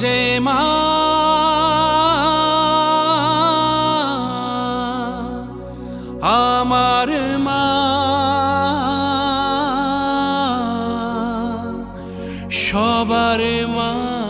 যে মা। আমার মা। সবার মা।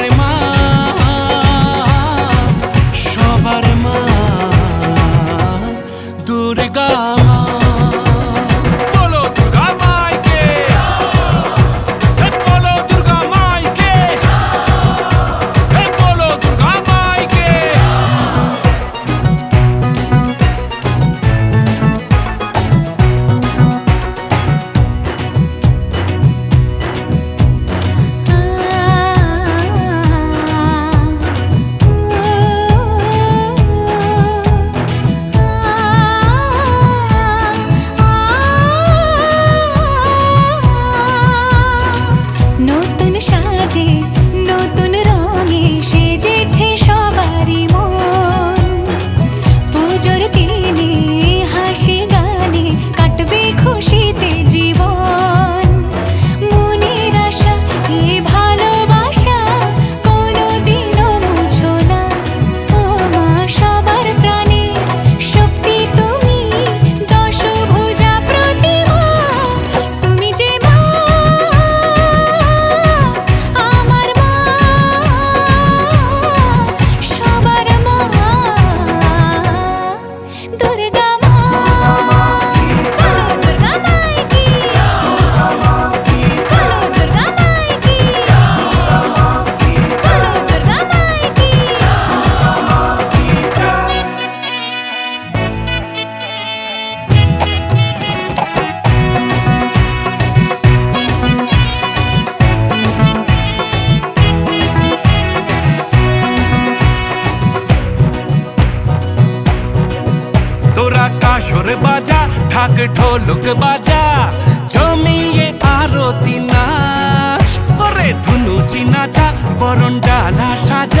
কাসর বাজা ঢাক ঢোলক বাজা জমিয়ে আরতি নাচ ওরে ধুনু চিনাচা বরণ ডালা সাজা।